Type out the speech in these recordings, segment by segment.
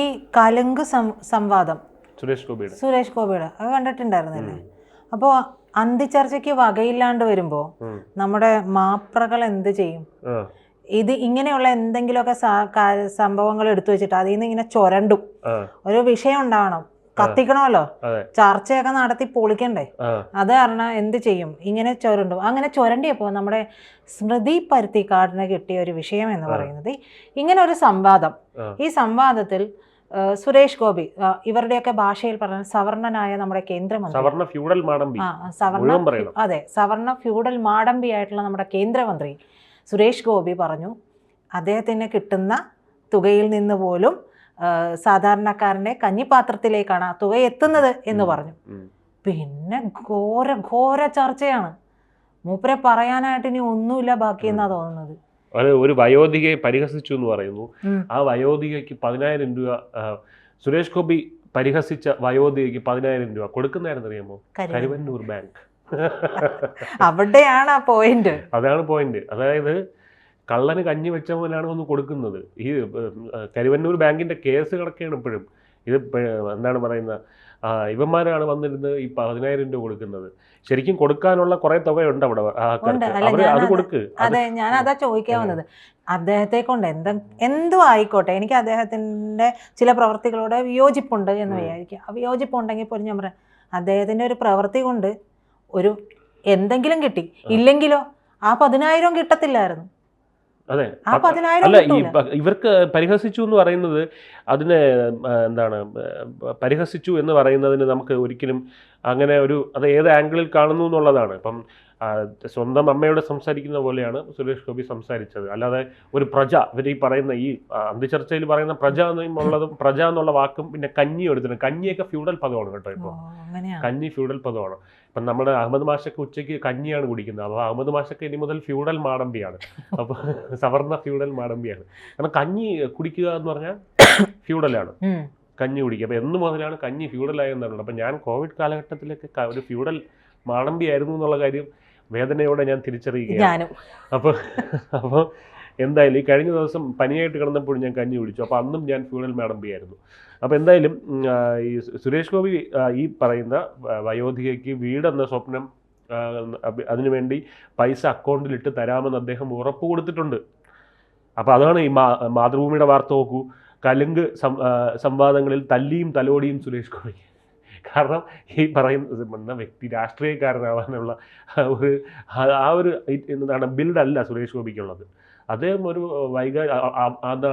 ഈ കലുങ്ക് സംവാദം. സുരേഷ് ഗോപിയുടെ. സുരേഷ് ഗോപിയുടെ. അത് കണ്ടിട്ടുണ്ടായിരുന്നില്ലേ അപ്പോൾ അന്തിച്ചർച്ചയ്ക്ക് വകയില്ലാണ്ട് വരുമ്പോ നമ്മുടെ മാപ്രകൾ എന്ത് ചെയ്യും? ഇത് ഇങ്ങനെയുള്ള എന്തെങ്കിലുമൊക്കെ സംഭവങ്ങൾ എടുത്തു വെച്ചിട്ട് അതിൽ നിന്ന് ഇങ്ങനെ ചൊരണ്ടും. ഒരു വിഷയം ഉണ്ടാവണം. കത്തിക്കണമല്ലോ. ചർച്ചയൊക്കെ നടത്തി പൊളിക്കണ്ടേ? അത് കാരണം എന്ത് ചെയ്യും? ഇങ്ങനെ ചുരണ്ടും. അങ്ങനെ ചുരണ്ടിയപ്പോൾ നമ്മുടെ സ്മൃതി പരുത്തിക്കാടിന് കിട്ടിയ ഒരു വിഷയം എന്ന് പറയുന്നത് ഇങ്ങനെ ഒരു സംവാദം ഈ സംവാദത്തിൽ സുരേഷ് ഗോപി ഇവരുടെയൊക്കെ ഭാഷയിൽ പറഞ്ഞ സവർണനായ നമ്മുടെ കേന്ദ്രമന്ത്രി. സവർണ ഫ്യൂഡൽ മാടമ്പി. ആ സവർണ അതെ സവർണ ഫ്യൂഡൽ മാടമ്പി ആയിട്ടുള്ള നമ്മുടെ കേന്ദ്രമന്ത്രി സുരേഷ് ഗോപി പറഞ്ഞു അദ്ദേഹത്തിന് കിട്ടുന്ന തുകയിൽ നിന്ന് പോലും സാധാരണക്കാരന്റെ കഞ്ഞിപ്പാത്രത്തിലേക്കാണ് ആ തുക എത്തുന്നത് എന്ന് പറഞ്ഞു. പിന്നെ ഘോര ഘോര ചർച്ചയാണ്. മൂപ്പരെ പറയാനായിട്ട് ഇനി ഒന്നുമില്ല ബാക്കിയെന്നാ തോന്നുന്നത്. ഒരു വയോധികയെ പരിഹസിച്ചു എന്ന് പറയുന്നു. ആ വയോധികയ്ക്ക് പതിനായിരം രൂപ സുരേഷ് ഗോപി പരിഹസിച്ച വയോധികയ്ക്ക് പതിനായിരം രൂപ കൊടുക്കുന്നതായിരുന്നു അറിയാമോ കരുവ- കരുവന്നൂർ ബാങ്ക്. അവിടെയാണ് ആ പോയിന്റ്. അതാണ് പോയിന്റ്. അതായത് കള്ളന് കഞ്ഞി വെച്ച പോലെയാണ് ഒന്ന് കൊടുക്കുന്നത്. ഈ കരുവന്നൂർ ബാങ്കിന്റെ കേസ് കിടക്കുകയാണ് ഇപ്പോഴും. ഇത് എന്താണ് പറയുന്നത് ഇവന്മാരാണ് വന്നിരുന്നത് ഈ പതിനായിരം രൂപ കൊടുക്കുന്നത്. ശരിക്കും കൊടുക്കാനുള്ള കുറെ തുകയുണ്ട് അവിടെ അവർ അത് കൊടുക്ക്. അതെ ഞാൻ അതാ ചോദിക്കാൻ വന്നത്. അദ്ദേഹത്തെ കൊണ്ട് എന്ത എന്തും ആയിക്കോട്ടെ എനിക്ക് അദ്ദേഹത്തിന്റെ ചില പ്രവർത്തികളോട് വിയോജിപ്പുണ്ട് എന്ന്. വിചാരിക്കുക. വിയോജിപ്പുണ്ടെങ്കിൽ പോലും ഞാൻ പറയാം അദ്ദേഹത്തിന്റെ ഒരു പ്രവൃത്തി കൊണ്ട് ഒരു എന്തെങ്കിലും കിട്ടി. ഇല്ലെങ്കിലോ ആ പതിനായിരം കിട്ടത്തില്ലായിരുന്നു. അതെ. അല്ല ഈ ഇവർക്ക് പരിഹസിച്ചു എന്ന് പറയുന്നത് അതിനെ എന്താണ് പരിഹസിച്ചു എന്ന് പറയുന്നതിന് നമുക്ക് ഒരിക്കലും അങ്ങനെ ഒരു അത് ഏത് ആംഗിളിൽ കാണുന്നു എന്നുള്ളതാണ്. ഇപ്പം സ്വന്തം അമ്മയോട് സംസാരിക്കുന്ന പോലെയാണ് സുരേഷ് ഗോപി സംസാരിച്ചത്. അല്ലാതെ ഒരു പ്രജ ഇവർ ഈ പറയുന്ന ഈ അന്ധചർച്ചയിൽ പറയുന്ന പ്രജ എന്നുള്ളതും പ്രജ എന്നുള്ള വാക്കും പിന്നെ കഞ്ഞി എടുത്തിട്ടുണ്ട്. കഞ്ഞിയൊക്കെ ഫ്യൂഡൽ പദമാണ് കേട്ടോ ഇപ്പോൾ കഞ്ഞി ഫ്യൂഡൽ പദമാണ്. ഇപ്പം നമ്മുടെ അഹമ്മദ് മാഷൊക്കെ ഉച്ചയ്ക്ക് കഞ്ഞിയാണ് കുടിക്കുന്നത്. അപ്പോൾ അഹമ്മദ് മാഷൊക്കെ ഇനി മുതൽ ഫ്യൂഡൽ മാടമ്പിയാണ്. അപ്പോൾ സവർണ ഫ്യൂഡൽ മാടമ്പിയാണ്. കാരണം കഞ്ഞി കുടിക്കുക എന്ന് പറഞ്ഞാൽ ഫ്യൂഡലാണ്. കഞ്ഞി കുടിക്കുക. അപ്പോൾ എന്ന് മുതലാണ് കഞ്ഞി ഫ്യൂഡലായെന്നാണ് അപ്പം ഞാൻ കോവിഡ് കാലഘട്ടത്തിലൊക്കെ ഒരു ഫ്യൂഡൽ മാടമ്പിയായിരുന്നു എന്നുള്ള കാര്യം വേദനയോടെ ഞാൻ തിരിച്ചറിയുകയാണ്. അപ്പോൾ അപ്പോൾ എന്തായാലും ഈ കഴിഞ്ഞ ദിവസം പനിയായിട്ട് കിടന്നപ്പോഴും ഞാൻ കഞ്ഞി കുടിച്ചു. അപ്പോൾ അന്നും ഞാൻ ഫ്യൂണൽ ആയിരുന്നു. അപ്പോൾ എന്തായാലും ഈ സുരേഷ് ഗോപി ഈ പറയുന്ന വയോധികയ്ക്ക് വീടെന്ന സ്വപ്നം അതിനുവേണ്ടി പൈസ അക്കൗണ്ടിലിട്ട് തരാമെന്ന് അദ്ദേഹം ഉറപ്പ് കൊടുത്തിട്ടുണ്ട്. അപ്പോൾ അതാണ് ഈ മാതൃഭൂമിയുടെ വാർത്ത നോക്കൂ. കലുങ്ക് സംവാദങ്ങളിൽ തല്ലിയും തലോടിയും സുരേഷ് ഗോപി. കാരണം ഈ പറയുന്ന വ്യക്തി രാഷ്ട്രീയക്കാരനാവാനുള്ള ഒരു ആ- ഒരു എന്താണ് ബിൽഡല്ല സുരേഷ് ഗോപിക്കുള്ളത്. അദ്ദേഹം ഒരു വൈകാരി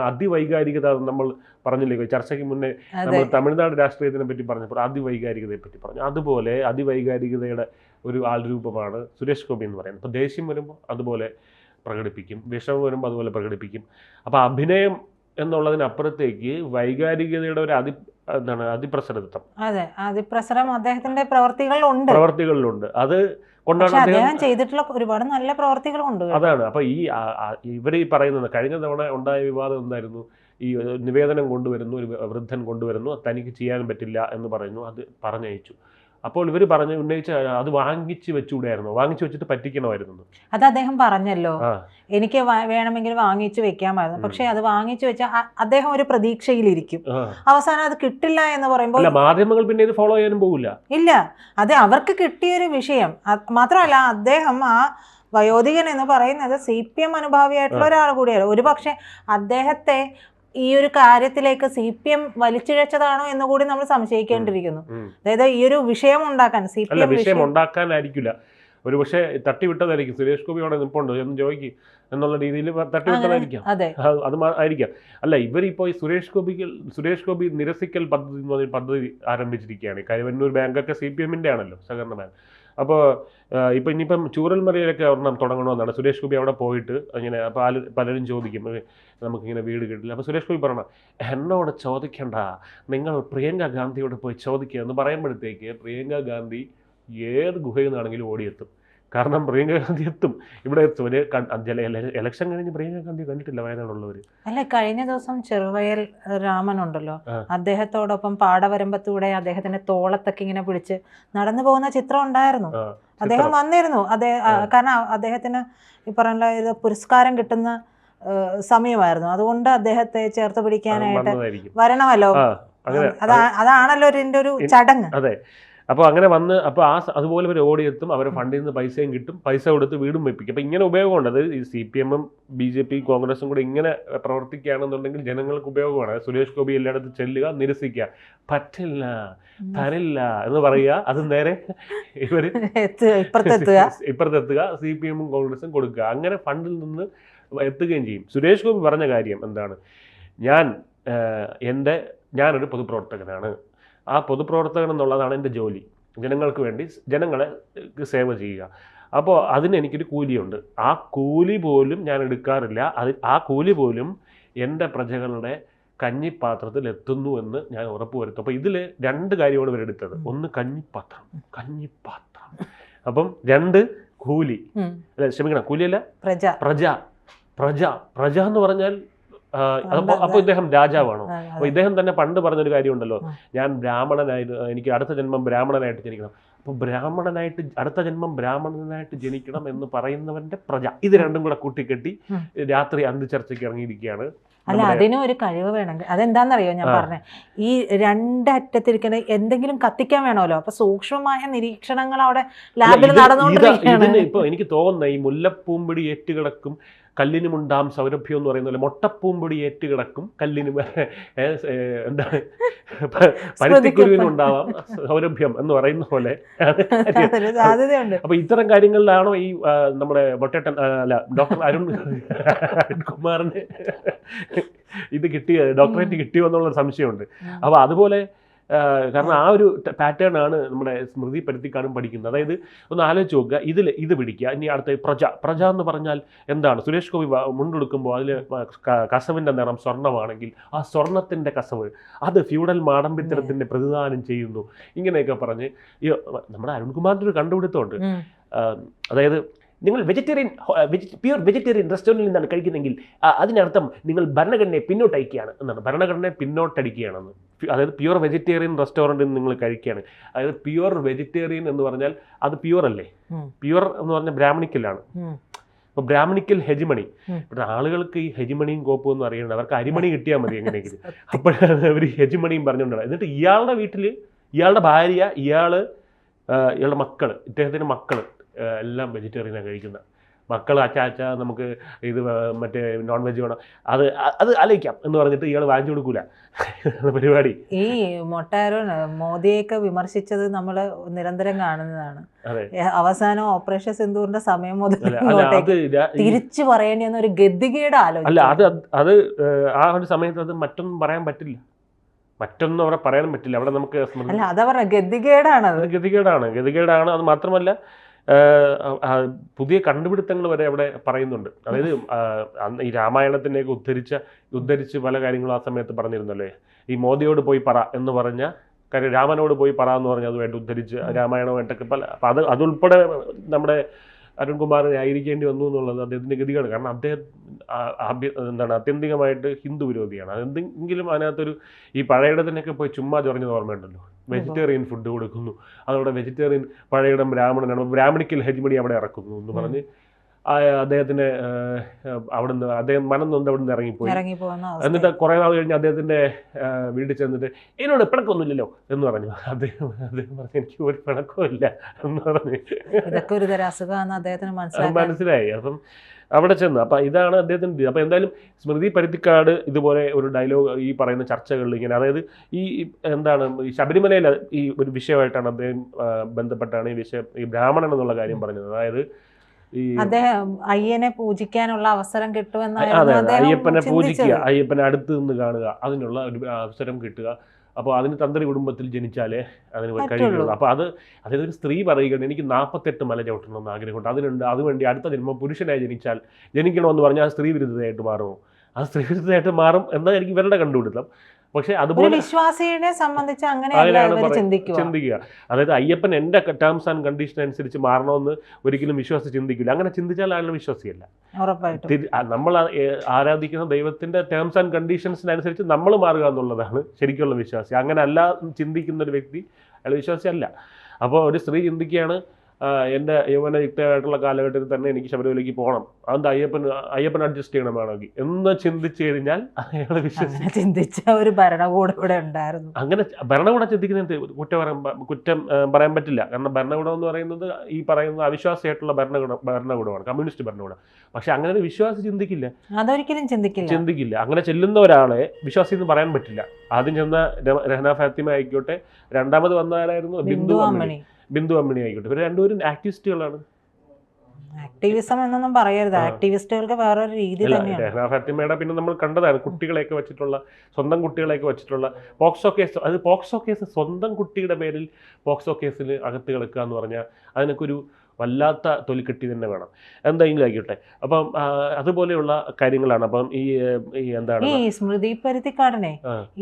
അതിവൈകാരികത നമ്മൾ പറഞ്ഞില്ലേ ചർച്ചയ്ക്ക് മുന്നേ നമ്മൾ തമിഴ്നാട് രാഷ്ട്രീയത്തിനെ പറ്റി പറഞ്ഞപ്പോൾ അതിവൈകാരികതയെ പറ്റി പറഞ്ഞു. അതുപോലെ അതിവൈകാരികതയുടെ ഒരു ആൾരൂപമാണ് സുരേഷ് ഗോപി എന്ന് പറയുന്നത്. അപ്പോൾ ദേഷ്യം വരുമ്പോൾ അതുപോലെ പ്രകടിപ്പിക്കും വിഷമം വരുമ്പോൾ അതുപോലെ പ്രകടിപ്പിക്കും. അപ്പോൾ അഭിനയം എന്നുള്ളതിനപ്പുറത്തേക്ക് വൈകാരികതയുടെ ഒരു അതി എന്താണ് അതിപ്രസരത്വം. അതെ അതിപ്രസരം അദ്ദേഹത്തിന്റെ പ്രവർത്തികളിലുണ്ട്. പ്രവർത്തികളിലുണ്ട്. അത് കൊണ്ടാണ് അദ്ദേഹം ചെയ്തിട്ടുള്ള ഒരുപാട് നല്ല പ്രവർത്തികളുണ്ട് അതാണ്. അപ്പൊ ഈ ഇവർ ഈ പറയുന്നത് കഴിഞ്ഞ തവണ ഉണ്ടായ വിവാദം എന്തായിരുന്നു? ഈ നിവേദനം കൊണ്ടുവരുന്നു ഒരു വൃദ്ധൻ കൊണ്ടുവരുന്നു തനിക്ക് ചെയ്യാൻ പറ്റില്ല എന്ന് പറയുന്നു അത് പറഞ്ഞയച്ചു. അപ്പോൾ ഇവർ പറഞ്ഞു ഉന്നയിച്ച അത് വാങ്ങിച്ചു വെച്ചുകൂടായിരുന്നു വാങ്ങിച്ചു വെച്ചിട്ട് പറ്റിക്കണമായിരുന്നു അത് അദ്ദേഹം പറഞ്ഞല്ലോ. എനിക്ക് വേണമെങ്കിൽ വാങ്ങിച്ചു വെക്കാമായിരുന്നു. പക്ഷെ അത് വാങ്ങിച്ചു വെച്ചാൽ അദ്ദേഹം ഒരു പ്രതീക്ഷയിലിരിക്കും. അവസാനം അത് കിട്ടില്ല എന്ന് പറയുമ്പോൾ മാധ്യമങ്ങൾ പിന്നെ ഇത് ഫോളോ ചെയ്യാനും പോകില്ല ഇല്ല. അത് അവർക്ക് കിട്ടിയൊരു വിഷയം. മാത്രമല്ല അദ്ദേഹം ആ വയോധികൻ എന്ന് പറയുന്നത് സി പി എം അനുഭാവിയായിട്ടുള്ള ഒരാൾ കൂടിയാണ് ഒരു പക്ഷേ അദ്ദേഹത്തെ ഈ ഒരു കാര്യത്തിലേക്ക് സി പി എം വലിച്ചിഴച്ചതാണോ എന്ന് കൂടി നമ്മൾ സംശയിക്കേണ്ടിയിരിക്കുന്നു. അതായത് ഈ ഒരു വിഷയം ഉണ്ടാക്കാൻ സി പി എം വിഷയം ഉണ്ടാക്കാനായിരിക്കില്ല. ഒരു പക്ഷേ തട്ടിവിട്ടതായിരിക്കും. സുരേഷ് ഗോപി അവിടെ നിൽപ്പുണ്ട് എന്ന് ചോദിക്കും എന്നുള്ള രീതിയിൽ തട്ടിവിട്ടതായിരിക്കാം. അതെ. ആയിരിക്കാം. അല്ല ഇവരിപ്പോൾ ഈ സുരേഷ് ഗോപിക്ക് സുരേഷ് ഗോപി നിരസിക്കൽ പദ്ധതി എന്ന് പറഞ്ഞ പദ്ധതി ആരംഭിച്ചിരിക്കുകയാണ്. കരുവന്നൂർ ബാങ്കൊക്കെ സി പി എമ്മിന്റെ ആണല്ലോ സഹകരണ ബാങ്ക്. അപ്പോൾ ഇപ്പം ഇനിയിപ്പം ചൂരൽമലയിലൊക്കെ ഒരെണ്ണം തുടങ്ങണമെന്നാണ് സുരേഷ് ഗോപി അവിടെ പോയിട്ട് ഇങ്ങനെ പല പലരും ചോദിക്കും. "ഏ, നമുക്കിങ്ങനെ വീട് കിട്ടില്ല. അപ്പോൾ സുരേഷ് ഗോപി പറയണം എന്നോട് ചോദിക്കണ്ട. നിങ്ങൾ പ്രിയങ്ക ഗാന്ധിയോട് പോയി ചോദിക്കുക എന്ന് പറയുമ്പോഴത്തേക്ക് പ്രിയങ്ക ഗാന്ധി ഏത് ഗുഹയിൽ നിന്നാണെങ്കിലും ഓടിയെത്തും. കാരണം പ്രിയങ്ക ഗാന്ധി എത്തും. ഇവിടെ എത്തും. ഒരു ഇലക്ഷൻ കഴിഞ്ഞ് പ്രിയങ്ക ഗാന്ധി കണ്ടിട്ടില്ല വയനാടുള്ളവർ അല്ല കഴിഞ്ഞ ദിവസം ചെറുവയൽ രാമൻ ഉണ്ടല്ലോ. അദ്ദേഹത്തോടൊപ്പം പാടവരമ്പത്തൂടെ അദ്ദേഹത്തിന്റെ തോളത്തൊക്കെ ഇങ്ങനെ പിടിച്ച് നടന്നു പോകുന്ന ചിത്രം ഉണ്ടായിരുന്നു. അദ്ദേഹം വന്നിരുന്നു. അദ്ദേഹം കാരണം അദ്ദേഹത്തിന് ഈ പറഞ്ഞ ഇത് പുരസ്കാരം കിട്ടുന്ന സമയമായിരുന്നു. അതുകൊണ്ട് അദ്ദേഹത്തെ ചേർത്ത് പിടിക്കാനായിട്ട് വരണമല്ലോ. അതാണല്ലോ ഇതിന്റെ ഒരു ചടങ്ങ്. അതെ. അപ്പോൾ അങ്ങനെ വന്ന് അപ്പോൾ ആ അതുപോലെ അതുപോലെ ഓടി ഓടിയെത്തും അവരെ ഫണ്ടിൽ നിന്ന് പൈസയും കിട്ടും പൈസ കൊടുത്ത് വീടും വെപ്പിക്കും. അപ്പോൾ ഇങ്ങനെ ഉപയോഗമുണ്ട്. അത് ഈ സി പി എമ്മും ബി ജെ പി കോൺഗ്രസും കൂടെ ഇങ്ങനെ പ്രവർത്തിക്കുകയാണെന്നുണ്ടെങ്കിൽ ജനങ്ങൾക്ക് ഉപയോഗമാണ്. അതായത് സുരേഷ് ഗോപി എല്ലായിടത്തും ചെല്ലുക നിരസിക്കുക. പറ്റില്ല തരില്ല എന്ന് പറയുക. അത് നേരെ ഇവർ ഇപ്പുറത്തെത്തുക. ഇപ്പുറത്തെത്തുക സി പി എമ്മും കോൺഗ്രസും കൊടുക്കുക. അങ്ങനെ ഫണ്ടിൽ നിന്ന് എത്തുകയും ചെയ്യും. സുരേഷ് ഗോപി പറഞ്ഞ കാര്യം എന്താണ്? ഞാൻ എന്റെ ഞാനൊരു പൊതുപ്രവർത്തകനാണ്. ആ പൊതുപ്രവർത്തകൻ എന്നുള്ളതാണ് എന്റെ ജോലി. ജനങ്ങൾക്ക് വേണ്ടി ജനങ്ങളെ സേവ ചെയ്യുക. അപ്പോൾ അതിന് എനിക്കൊരു കൂലിയുണ്ട്. ആ കൂലി പോലും ഞാൻ എടുക്കാറില്ല. അത് ആ കൂലി പോലും എന്റെ പ്രജകളുടെ കഞ്ഞിപ്പാത്രത്തിൽ എത്തുന്നു എന്ന് ഞാൻ ഉറപ്പുവരുത്തും അപ്പോൾ ഇതിൽ രണ്ട് കാര്യമാണ് ഇവരെടുത്തത് ഒന്ന് കഞ്ഞിപ്പാത്രം. കഞ്ഞിപ്പാത്രം. അപ്പം രണ്ട് കൂലി. അല്ല ക്ഷമിക്കണം. കൂലിയല്ല? പ്രജ. പ്രജ. പ്രജ. പ്രജ എന്ന് പറഞ്ഞാൽ അപ്പൊ ഇദ്ദേഹം രാജാവാണോ? അപ്പോൾ അപ്പൊ ഇദ്ദേഹം തന്നെ പണ്ട് പറഞ്ഞൊരു കാര്യമുണ്ടല്ലോ. ഞാൻ ബ്രാഹ്മണനായിരുന്നു എനിക്ക് അടുത്ത ജന്മം ബ്രാഹ്മണനായിട്ട് ജനിക്കണം. അപ്പോൾ ബ്രാഹ്മണനായിട്ട് അടുത്ത ജന്മം ബ്രാഹ്മണനായിട്ട് ജനിക്കണം എന്ന് പറയുന്നവന്റെ പ്രജ. ഇത് രണ്ടും കൂടെ കൂട്ടിക്കെട്ടി രാത്രി അന്തിച്ചർച്ചയ്ക്ക് ഇറങ്ങിയിരിക്കുകയാണ് അല്ല അതിനും ഒരു കഴിവ് വേണം. അതെന്താണെന്നറിയോ ഞാൻ പറഞ്ഞത് പറഞ്ഞ? ഈ രണ്ടറ്റത്തിരിക്കുന്ന എന്തെങ്കിലും കത്തിക്കാൻ വേണമല്ലോ. അപ്പൊ സൂക്ഷ്മമായ നിരീക്ഷണങ്ങൾ അവിടെ ലാബിൽ നടന്നുകൊണ്ടിരിക്കുകയാണ്. ഇപ്പൊ എനിക്ക് തോന്നുന്ന ഈ മുല്ലപ്പൂമ്പിടി ഏറ്റുകിടക്കും കല്ലിനുമുണ്ടാം സൗരഭ്യം എന്ന് പറയുന്ന പോലെ മൊട്ടപ്പൂമ്പൊടി ഏറ്റുകിടക്കും. കല്ലിന് ഏ, ഏ, എന്താണ് പരുത്തിക്കുരുവിനുണ്ടാവാം സൗരഭ്യം എന്ന് പറയുന്ന പോലെ. അപ്പൊ ഇത്തരം കാര്യങ്ങളിലാണോ ഈ നമ്മുടെ മൊട്ടേട്ടൻ അല്ല ഡോക്ടർ അരുൺ അരുൺകുമാറിന് ഇത് കിട്ടിയത് ഡോക്ടറേറ്റ് കിട്ടിയോ എന്നുള്ള സംശയമുണ്ട്. അപ്പൊ അതുപോലെ കാരണം ആ ഒരു പാറ്റേൺ ആണ് നമ്മുടെ സ്മൃതി പരുത്തിക്കാടും പഠിക്കുന്നത്. അതായത് ഒന്ന് ആലോചിച്ച് നോക്കുക ഇതിൽ ഇത് പിടിക്കുക ഇനി അടുത്ത പ്രജ പ്രജ എന്ന് പറഞ്ഞാൽ എന്താണ്? സുരേഷ് ഗോപി മുണ്ടെടുക്കുമ്പോൾ അതിൽ കസവിന്റെ നിറം സ്വർണമാണെങ്കിൽ ആ സ്വർണത്തിന്റെ കസവ് അത് ഫ്യൂഡൽ മാടമ്പിത്തരത്തിന്റെ പ്രതിദാനം ചെയ്യുന്നു. ഇങ്ങനെയൊക്കെ പറഞ്ഞ് ഈ നമ്മുടെ അരുൺകുമാറിന്റെ ഒരു കണ്ടുപിടുത്തമുണ്ട്. അതായത് നിങ്ങൾ വെജിറ്റേറിയൻ പ്യൂർ വെജിറ്റേറിയൻ റെസ്റ്റോറന്റിൽ നിന്നാണ് കഴിക്കുന്നതെങ്കിൽ അതിനർത്ഥം നിങ്ങൾ ഭരണഘടനയെ പിന്നോട്ടയക്കുകയാണ് എന്നാണ്. ഭരണഘടനയെ പിന്നോട്ടടിക്കുകയാണെന്ന്. അതായത് പ്യൂർ വെജിറ്റേറിയൻ റെസ്റ്റോറന്റിൽ നിന്ന് നിങ്ങൾ കഴിക്കുകയാണ്. അതായത് പ്യൂർ വെജിറ്റേറിയൻ എന്ന് പറഞ്ഞാൽ അത് പ്യൂർ അല്ലേ. പ്യൂർ എന്ന് പറഞ്ഞാൽ ബ്രാഹ്മണിക്കലാണ് ഇപ്പോൾ അപ്പോൾ ബ്രാഹ്മണിക്കൽ ഹെജിമണി. ഇവിടെ ആളുകൾക്ക് ഈ ഹെജിമണിയും കോപ്പും ഒന്നും അറിയണ്ട. അവർക്ക് അരിമണി കിട്ടിയാൽ മതി എങ്ങനെയെങ്കിലും. അപ്പോഴാണ് അവർ ഹെജിമണിയും പറഞ്ഞുകൊണ്ടാണ് എന്നിട്ട് ഇയാളുടെ വീട്ടിൽ ഇയാളുടെ ഭാര്യ ഇയാൾ ഇയാളുടെ മക്കൾ ഇദ്ദേഹത്തിന്റെ മക്കൾ ആ, എല്ലാം വെജിറ്റേറിയനാണ് കഴിക്കുന്നത് മക്കൾ അച്ചാച്ച നമുക്ക് ഇത് മറ്റേ നോൺ വെജ് വേണം. അത് അത് ആലോചിക്കാം എന്ന് പറഞ്ഞിട്ട് ഇയാൾ വാങ്ങിച്ചു കൊടുക്കൂല. പരിപാടി. ഈ മൊട്ടാരോ മോദിയെയൊക്കെ വിമർശിച്ചത് നമ്മൾ നിരന്തരം കാണുന്നതാണ്. അവസാനം ഓപ്പറേഷൻ സിന്ധുവിന്റെ സമയം മുതൽ തിരിച്ചു പറയേണ്ടി വന്ന ഒരു ആലോചന അല്ല അത് അത് ആ ഒരു സമയത്ത് അത് മറ്റൊന്നും പറയാൻ പറ്റില്ല. മറ്റൊന്നും അവിടെ പറയാൻ പറ്റില്ല. അവിടെ നമുക്ക് ഗതികേടാണ് അല്ല അതാ പറഞ്ഞ ഗതികേടാണത്. അത് ഗതികേടാണ്. ഗതികേടാണ്. അത് മാത്രമല്ല പുതിയ കണ്ടുപിടുത്തങ്ങൾ വരെ അവിടെ പറയുന്നുണ്ട്. അതായത് ഈ രാമായണത്തിനെയൊക്കെ ഉദ്ധരിച്ച ഉദ്ധരിച്ച് പല കാര്യങ്ങളും ആ സമയത്ത് പറഞ്ഞിരുന്നല്ലേ? ഈ മോദിയോട് പോയി പറ എന്ന് പറഞ്ഞ കാര്യം രാമനോട് പോയി പറ എന്ന് പറഞ്ഞ് അതുമായിട്ട് ഉദ്ധരിച്ച് രാമായണമായിട്ടൊക്കെ പല അപ്പം അത് അതുൾപ്പെടെ നമ്മുടെ അരുൺകുമാറിനെ ആയിരിക്കേണ്ടി വന്നു എന്നുള്ളത് അദ്ദേഹത്തിന്റെ ഗതികേട്. കാരണം അദ്ദേഹം എന്താണ് ആത്യന്തികമായിട്ട് ഹിന്ദു വിരോധിയാണ്. അതെന്തെങ്കിലും അതിനകത്തൊരു ഈ പഴയിടത്തിനൊക്കെ പോയി ചുമ്മാ ചൊറഞ്ഞത് ഓർമ്മയുണ്ടല്ലോ. വെജിറ്റേറിയൻ ഫുഡ് കൊടുക്കുന്നു. അതോടെ വെജിറ്റേറിയൻ പഴയടം ബ്രാഹ്മണനാണ്. ബ്രാഹ്മണിക്കൽ ഹെജ്മണി അവിടെ ഇറക്കുന്നു എന്ന് പറഞ്ഞ് ആ അദ്ദേഹത്തിന് ഏഹ്, അവിടുന്ന് അദ്ദേഹം മനം നൊന്ന് അവിടുന്ന് ഇറങ്ങിപ്പോയി. ഇറങ്ങി പോകുന്ന എന്നിട്ട് കുറേ നാൾ കഴിഞ്ഞ് അദ്ദേഹത്തിന്റെ വീട്ടിൽ ചെന്നിട്ട് എന്നോട് പിണക്കൊന്നുമില്ലല്ലോ എന്ന് പറഞ്ഞു. അദ്ദേഹം അദ്ദേഹം പറഞ്ഞു എനിക്ക് ഒരു പിണക്കവും ഇല്ല എന്ന് പറഞ്ഞു. ഇതൊക്കെ ഒരു തരം അദ്ദേഹത്തിന് മനസ്സിലായി. അപ്പം അവിടെ ചെന്ന്. അപ്പം ഇതാണ് അദ്ദേഹത്തിന്റെ രീതി. അപ്പോൾ എന്തായാലും സ്മൃതി പരുത്തിക്കാട് ഇതുപോലെ ഒരു ഡയലോഗ് ഈ പറയുന്ന ചർച്ചകളിൽ ഇങ്ങനെ അതായത് ഈ എന്താണ് ഈ ശബരിമലയിൽ ഈ ഒരു വിഷയമായിട്ടാണ് അദ്ദേഹം ബന്ധപ്പെട്ടാണ് ഈ വിഷയം ഈ ബ്രാഹ്മണൻ എന്നുള്ള കാര്യം പറഞ്ഞത്. അതായത് അദ്ദേഹം അയ്യനെ പൂജിക്കാനുള്ള അവസരം കിട്ടുമെന്ന് അയ്യപ്പനെ പൂജിക്കുക അയ്യപ്പനെ അടുത്ത് നിന്ന് കാണുക അതിനുള്ള ഒരു അവസരം കിട്ടുക. അപ്പോൾ അതിന് തന്ത്രി കുടുംബത്തിൽ ജനിച്ചാലേ അതിന്. കഴിയുള്ളൂ അപ്പോൾ അത് അതായത് ഒരു സ്ത്രീ പറയുകയാണ് എനിക്ക് നാൽപ്പത്തെട്ട് മല ചവിട്ടണമെന്ന് ആഗ്രഹമുണ്ട്. അതിനുണ്ട് അതുവേണ്ടി അടുത്ത ജന്മം പുരുഷനായി ജനിച്ചാൽ ജനിക്കണമെന്ന് പറഞ്ഞാൽ സ്ത്രീ വിരുദ്ധതയായിട്ട് മാറുമോ? അത് സ്ത്രീ വിരുദ്ധതയായിട്ട് മാറും എന്നായിരിക്കും ഇവരുടെ കണ്ടുപിടുത്തം. പക്ഷേ അതുപോലെ വിശ്വാസിയെ സംബന്ധിച്ച് അങ്ങനെ ചിന്തിക്കുക. അതായത് അയ്യപ്പൻ എന്റെ ടേംസ് ആൻഡ് കണ്ടീഷൻ അനുസരിച്ച് മാറണമെന്ന് ഒരിക്കലും വിശ്വാസി ചിന്തിക്കില്ല. അങ്ങനെ ചിന്തിച്ചാൽ ആരും വിശ്വാസിയല്ല. നമ്മൾ ആരാധിക്കുന്ന ദൈവത്തിന്റെ ടേംസ് ആൻഡ് കണ്ടീഷൻസിനനുസരിച്ച് നമ്മൾ മാറുക എന്നുള്ളതാണ് ശരിക്കുള്ള വിശ്വാസി. അങ്ങനെ അല്ല ചിന്തിക്കുന്ന ഒരു വ്യക്തി അയാൾ വിശ്വാസി അല്ല അപ്പോൾ ഒരു സ്ത്രീ ചിന്തിക്കുകയാണ് എന്റെ യൗവനയുക്തമായിട്ടുള്ള കാലഘട്ടത്തിൽ തന്നെ എനിക്ക് ശബരിമലയ്ക്ക് പോകണം. അതെന്താ അയ്യപ്പൻ അയ്യപ്പൻ അഡ്ജസ്റ്റ് ചെയ്യണം വേണമെങ്കിൽ. എന്ന് ചിന്തിച്ചു കഴിഞ്ഞാൽ അയാൾ വിശ്വസിക്കും അങ്ങനെ ചിന്തിച്ച ഒരു ഭരണകൂടം ഇവിടെ ഉണ്ടായിരുന്നു. അങ്ങനെ ഭരണകൂടം ചിന്തിക്കുന്നത് കുറ്റം പറയാൻ കുറ്റം പറയാൻ പറ്റില്ല. കാരണം ഭരണകൂടം എന്ന് പറയുന്നത് ഈ പറയുന്ന അവിശ്വാസിയായിട്ടുള്ള ഭരണകൂടം ഭരണകൂടമാണ്. കമ്മ്യൂണിസ്റ്റ് ഭരണകൂടം. പക്ഷെ അങ്ങനെ ഒരു വിശ്വാസി ചിന്തിക്കില്ല. അതൊരിക്കലും ചിന്തിക്കില്ല. ചിന്തിക്കില്ല. അങ്ങനെ ചെല്ലുന്ന ഒരാളെ വിശ്വാസി എന്ന് പറയാൻ പറ്റില്ല. ആദ്യം ചെന്ന രഹന ഫാത്തിമ ആയിക്കോട്ടെ. രണ്ടാമത് വന്ന ആരായിരുന്നു ബിന്ദു ബിന്ദു അമ്മണി. ബിന്ദു അമ്മിണി ആയിക്കോട്ടെ. ഇവർ രണ്ടുപേരും ആക്ടിവിസ്റ്റുകളാണ്. ആക്ടിവിസം എന്നൊന്നും പറയരുത്. ആക്ടിവിസ്റ്റുകൾക്ക് വേറൊരു രീതി തന്നെയാണ്. ഫാത്തിമയുടെ പിന്നെ നമ്മൾ കണ്ടതാണ് കുട്ടികളെയൊക്കെ വെച്ചിട്ടുള്ള സ്വന്തം കുട്ടികളെയൊക്കെ വെച്ചിട്ടുള്ള പോക്സോ കേസ്. അത് പോക്സോ കേസ് സ്വന്തം കുട്ടിയുടെ പേരിൽ പോക്സോ കേസിൽ അകത്ത് കിടക്കുക എന്ന് പറഞ്ഞാൽ അതിനൊക്കെ ഒരു വല്ലാത്ത തൊലിക്കെട്ടി തന്നെ വേണം. എന്തെങ്കിലും ആയിക്കോട്ടെ. അപ്പം അതുപോലെയുള്ള കാര്യങ്ങളാണ്. അപ്പം ഈ എന്താണ്? ഈ സ്മൃതി പരുത്തിക്കാടനെ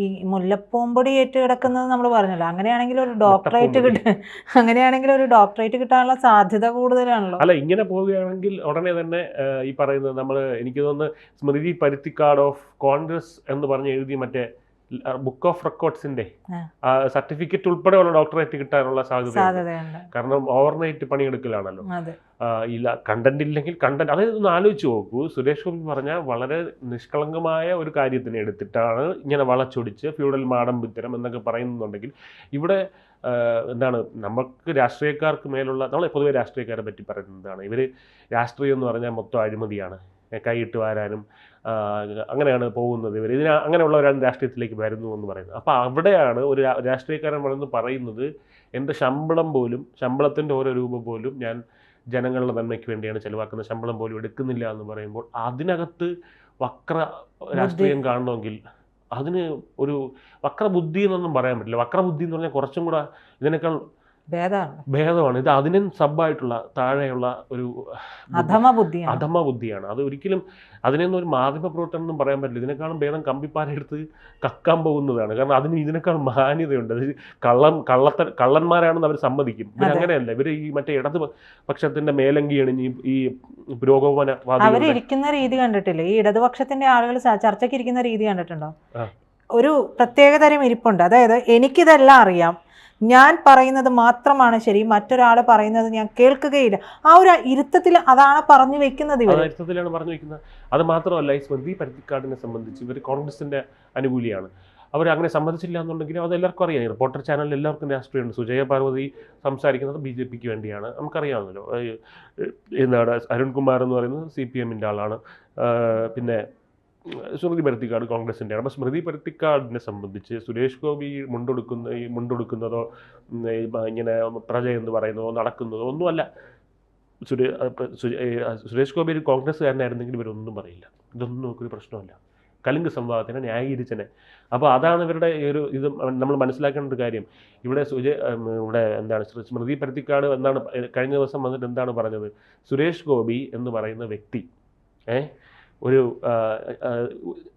ഈ മുല്ലപ്പൂമ്പൊടി ഏറ്റ് കിടക്കുന്നത് നമ്മൾ പറഞ്ഞല്ലോ. അങ്ങനെയാണെങ്കിൽ ഒരു ഡോക്ടറേറ്റ് കിട്ടും അങ്ങനെയാണെങ്കിൽ ഒരു ഡോക്ടറേറ്റ് കിട്ടാനുള്ള സാധ്യത കൂടുതലാണല്ലോ. അല്ല ഇങ്ങനെ പോവുകയാണെങ്കിൽ ഉടനെ തന്നെ ഈ പറയുന്നത് നമ്മൾ എനിക്ക് തോന്നുന്നു സ്മൃതി പരുത്തിക്കാട് ഓഫ് കോൺഗ്രസ് എന്ന് പറഞ്ഞ് എഴുതി മറ്റേ ബുക്ക് ഓഫ് റെക്കോർഡ്സിന്റെ. സർട്ടിഫിക്കറ്റ് ഉൾപ്പെടെയുള്ള ഡോക്ടറേറ്റ് കിട്ടാനുള്ള സാധ്യത കാരണം ഓവർനൈറ്റ് പണിയെടുക്കലാണല്ലോ. ഇല്ല കണ്ടന്റ് ഇല്ലെങ്കിൽ കണ്ടന്റ് അതായത് ഒന്ന് ആലോചിച്ച് നോക്കൂ. സുരേഷ് ഗോപി പറഞ്ഞ വളരെ നിഷ്കളങ്കമായ ഒരു കാര്യത്തിനെ എടുത്തിട്ടാണ് ഇങ്ങനെ വളച്ചൊടിച്ച് ഫ്യൂഡൽ മാടമ്പിത്തരം എന്നൊക്കെ പറയുന്നുണ്ടെങ്കിൽ ഇവിടെ എന്താണ് നമുക്ക് രാഷ്ട്രീയക്കാർക്ക് മേലുള്ള നമ്മൾ പൊതുവെ രാഷ്ട്രീയക്കാരെ പറ്റി പറയുന്നതാണ്. ഇവർ രാഷ്ട്രീയം എന്ന് പറഞ്ഞാൽ മൊത്തം അഴിമതിയാണ്. കൈയിട്ട് വാരാനും അങ്ങനെയാണ് പോകുന്നത് ഇവർ ഇതിന് അങ്ങനെയുള്ളവരാണ് രാഷ്ട്രീയത്തിലേക്ക് വരുന്നു എന്ന് പറയുന്നത്. അപ്പോൾ അവിടെയാണ് ഒരു രാഷ്ട്രീയക്കാരൻ വളർന്ന് പറയുന്നത് എന്റെ ശമ്പളം പോലും ശമ്പളത്തിന്റെ ഓരോ രൂപ പോലും ഞാൻ ജനങ്ങളുടെ നന്മയ്ക്ക് വേണ്ടിയാണ് ചിലവാക്കുന്നത്. ശമ്പളം പോലും എടുക്കുന്നില്ല എന്ന് പറയുമ്പോൾ അതിനകത്ത് വക്ര രാഷ്ട്രീയം കാണണമെങ്കിൽ അതിന് ഒരു വക്രബുദ്ധി എന്നൊന്നും പറയാൻ പറ്റില്ല. വക്രബുദ്ധി എന്ന് പറഞ്ഞാൽ കുറച്ചും കൂടെ ഇതിനേക്കാൾ ഭേദമാണ്. ഇത് അതിനും സബായിട്ടുള്ള താഴെയുള്ള ഒരു അധമ ബുദ്ധിയാണ് അധമ ബുദ്ധിയാണ് അത് ഒരിക്കലും അതിനൊന്നും ഒരു മാധ്യമ പ്രവർത്തനം ഒന്നും പറയാൻ പറ്റില്ല. ഇതിനേക്കാളും ഭേദം കമ്പിപ്പാരെടുത്ത് കക്കാൻ പോകുന്നതാണ്. കാരണം അതിന് ഇതിനേക്കാൾ മാന്യതയുണ്ട്. അത് കള്ളം കള്ളത്ത കള്ളന്മാരാണെന്ന് അവർ സമ്മതിക്കും. ഇവർ അങ്ങനെയല്ല. ഇവർ ഈ മറ്റേ ഇടത് പക്ഷത്തിന്റെ മേലങ്കിയാണ് അണിഞ്ഞ് ഈ- ഈ പുരോഗമനവാദികളുടെ അവരിരിക്കുന്ന രീതി കണ്ടിട്ടില്ലേ? ഈ ഇടതുപക്ഷത്തിന്റെ ആളുകൾ ചർച്ചയ്ക്ക് ഇരിക്കുന്ന രീതി കണ്ടിട്ടുണ്ടോ. ഒരു പ്രത്യേകതരം ഇരിപ്പുണ്ട്. അതായത് എനിക്കിതെല്ലാം അറിയാം. ഞാൻ പറയുന്നത് മാത്രമാണ് ശരി മറ്റൊരാൾ പറയുന്നത് ഞാൻ കേൾക്കുകയില്ല. ആ ഒരു ഇരുത്തത്തിൽ അതാണ് പറഞ്ഞു വെക്കുന്നത് ഇവർ അർത്ഥത്തിലാണ് പറഞ്ഞു വെക്കുന്നത്. അത് മാത്രമല്ല ഈ സ്മൃതി പരുത്തിക്കാടിനെ സംബന്ധിച്ച് ഇവർ കോൺഗ്രസിന്റെ അനുകൂലിയാണ്. അവർ അങ്ങനെ സമ്മതിച്ചില്ല എന്നുണ്ടെങ്കിൽ അത് എല്ലാവർക്കും അറിയാം. റിപ്പോർട്ടർ ചാനലിൽ എല്ലാവർക്കും രാഷ്ട്രീയമുണ്ട്. സുജയ പാർവതി സംസാരിക്കുന്നത് ബി ജെ പിക്ക് വേണ്ടിയാണ്. നമുക്കറിയാമല്ലോ എന്താണ് അരുൺകുമാർ എന്ന് പറയുന്നത് സി പി എമ്മിന്റെ ആളാണ്. പിന്നെ സ്മൃതി പരത്തിക്കാട് കോൺഗ്രസിന്റെ അപ്പോൾ സ്മൃതി പരത്തിക്കാടിനെ സംബന്ധിച്ച് സുരേഷ് ഗോപി മുണ്ടൊടുക്കുന്ന ഈ മുണ്ടൊടുക്കുന്നതോ ഇങ്ങനെ പ്രജ എന്ന് പറയുന്നതോ നടക്കുന്നതോ ഒന്നുമല്ല. സുരേഷ് ഗോപി ഒരു കോൺഗ്രസ്സുകാരനായിരുന്നെങ്കിൽ ഇവരൊന്നും പറയില്ല. ഇതൊന്നും നമുക്കൊരു പ്രശ്നമല്ല. കലിംഗ സംവാദത്തിനെ ന്യായീകരിച്ചനെ. അപ്പോൾ അതാണ് ഇവരുടെ ഒരു ഇത്. നമ്മൾ മനസ്സിലാക്കേണ്ട ഒരു കാര്യം. ഇവിടെ സുജ ഇവിടെ എന്താണ് സ്മൃതി പരുത്തിക്കാട് എന്താണ് കഴിഞ്ഞ ദിവസം വന്നിട്ട് എന്താണ് പറഞ്ഞത്? സുരേഷ് ഗോപി എന്ന് പറയുന്ന വ്യക്തി ഏ ഒരു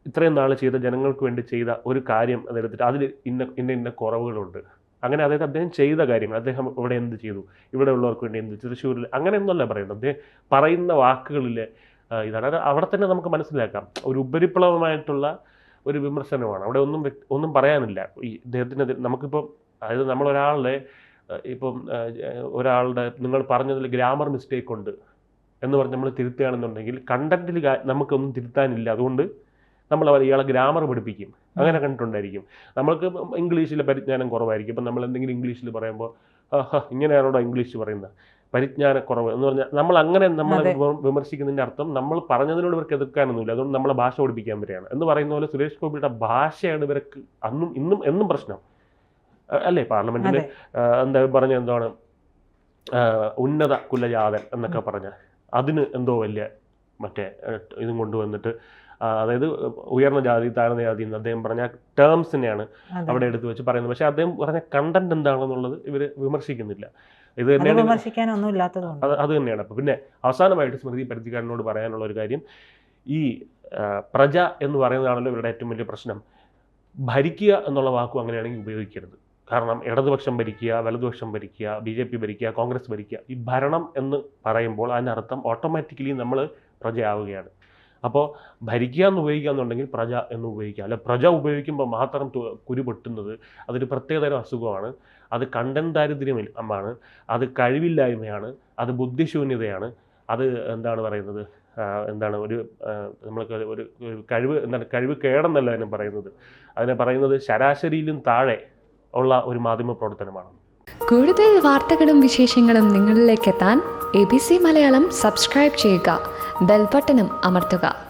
ഇത്രയും നാൾ ചെയ്ത ജനങ്ങൾക്ക് വേണ്ടി ചെയ്ത ഒരു കാര്യം അതെടുത്തിട്ട് അതിൽ ഇന്ന ഇന്ന ഇന്ന കുറവുകളുണ്ട്. അങ്ങനെ അതായത് അദ്ദേഹം ചെയ്ത കാര്യങ്ങൾ അദ്ദേഹം ഇവിടെ എന്ത് ചെയ്തു? ഇവിടെ ഉള്ളവർക്ക് വേണ്ടി എന്ത് തൃശ്ശൂരിൽ അങ്ങനെയൊന്നുമല്ല പറയുന്നത്. അദ്ദേഹം പറയുന്ന വാക്കുകളിൽ ഇതാണ്. അവിടെ തന്നെ നമുക്ക് മനസ്സിലാക്കാം. ഒരു ഉപരിപ്ലവമായിട്ടുള്ള ഒരു വിമർശനമാണ്. അവിടെ ഒന്നും ഒന്നും പറയാനില്ല. ഈ ഇദ്ദേഹത്തിന് നമുക്കിപ്പം അതായത് നമ്മളൊരാളുടെ ഇപ്പം ഒരാളുടെ നിങ്ങൾ പറഞ്ഞതിൽ ഗ്രാമർ മിസ്റ്റേക്ക് ഉണ്ട് എന്ന് പറഞ്ഞ് നമ്മൾ തിരുത്തുകയാണെന്നുണ്ടെങ്കിൽ കണ്ടന്റിൽ നമുക്കൊന്നും തിരുത്താനില്ല. അതുകൊണ്ട് നമ്മൾ അവർ ഇയാളെ ഗ്രാമർ പഠിപ്പിക്കും. അങ്ങനെ കണ്ടിട്ടുണ്ടായിരിക്കും. നമ്മൾക്ക് ഇംഗ്ലീഷിലെ പരിജ്ഞാനം കുറവായിരിക്കും. ഇപ്പം നമ്മൾ എന്തെങ്കിലും ഇംഗ്ലീഷിൽ പറയുമ്പോൾ ഇങ്ങനെയാണോടോ ഇംഗ്ലീഷ് പറയുന്നത്? പരിജ്ഞാനക്കുറവ്. എന്ന് പറഞ്ഞാൽ നമ്മൾ അങ്ങനെ നമ്മൾ. വിമർശിക്കുന്നതിന്റെ അർത്ഥം നമ്മൾ പറഞ്ഞതിനോട് ഇവർക്ക് എതിർക്കാനൊന്നുമില്ല. അതുകൊണ്ട് നമ്മളെ ഭാഷ പഠിപ്പിക്കാൻ വരികയാണ് എന്ന് പറയുന്ന പോലെ സുരേഷ് ഗോപിയുടെ ഭാഷയാണ് ഇവർക്ക് അന്നും ഇന്നും എന്നും പ്രശ്നം. അല്ലേ? പാർലമെന്റിൽ എന്താ പറഞ്ഞ എന്താണ് ഉന്നത കുലജാതൻ എന്നൊക്കെ പറഞ്ഞ അതിന് എന്തോ വലിയ മറ്റേ ഇതും കൊണ്ടുവന്നിട്ട് അതായത് ഉയർന്ന ജാതി താഴ്ന്ന ജാതി എന്ന് അദ്ദേഹം പറഞ്ഞ ടേംസിനെയാണ് അവിടെ എടുത്തു വെച്ച് പറയുന്നത്. പക്ഷേ അദ്ദേഹം പറഞ്ഞ കണ്ടന്റ് എന്താണെന്നുള്ളത് ഇവർ വിമർശിക്കുന്നില്ല. ഇത് തന്നെയാണ് അത് തന്നെയാണ്. അപ്പോൾ പിന്നെ അവസാനമായിട്ട് സ്മൃതി പരിധിക്കാരനോട് പറയാനുള്ള ഒരു കാര്യം ഈ പ്രജ എന്ന് പറയുന്നതാണല്ലോ ഇവരുടെ ഏറ്റവും വലിയ പ്രശ്നം. ഭരിക്കുക എന്നുള്ള വാക്കും അങ്ങനെയാണെങ്കിൽ ഉപയോഗിക്കരുത്. കാരണം ഇടതുപക്ഷം ഭരിക്കുക വലതുപക്ഷം ഭരിക്കുക ബി ജെ പി ഭരിക്കുക കോൺഗ്രസ് ഭരിക്കുക ഈ ഭരണം എന്ന് പറയുമ്പോൾ അതിനർത്ഥം ഓട്ടോമാറ്റിക്കലി നമ്മൾ പ്രജയാവുകയാണ്. അപ്പോൾ ഭരിക്കുക എന്ന് ഉപയോഗിക്കുക എന്നുണ്ടെങ്കിൽ പ്രജ എന്ന് ഉപയോഗിക്കുക. അല്ല പ്രജ ഉപയോഗിക്കുമ്പോൾ മാത്രം കുരു പൊട്ടുന്നത് അതൊരു പ്രത്യേകതരം അസുഖമാണ്. അത് കണ്ടന്റ് ദാരിദ്ര്യമാണ്. അത് കഴിവില്ലായ്മയാണ്. അത് ബുദ്ധിശൂന്യതയാണ്. അത് എന്താണ് പറയുന്നത്? എന്താണ് ഒരു നമ്മൾക്ക് ഒരു കഴിവ് എന്താണ് കഴിവ് കേടെന്നല്ല അതിനെ പറയുന്നത്. അതിനെ പറയുന്നത് ശരാശരിയിലും താഴെ ഉള്ള ഒരു മാധ്യമ പ്രവർത്തനമാണ് കൂടുതൽ വാർത്തകളും വിശേഷങ്ങളും നിങ്ങളിലേക്ക് എത്താൻ A B C Malayalam subscribe ചെയ്യുക. ബെൽബട്ടനും അമർത്തുക.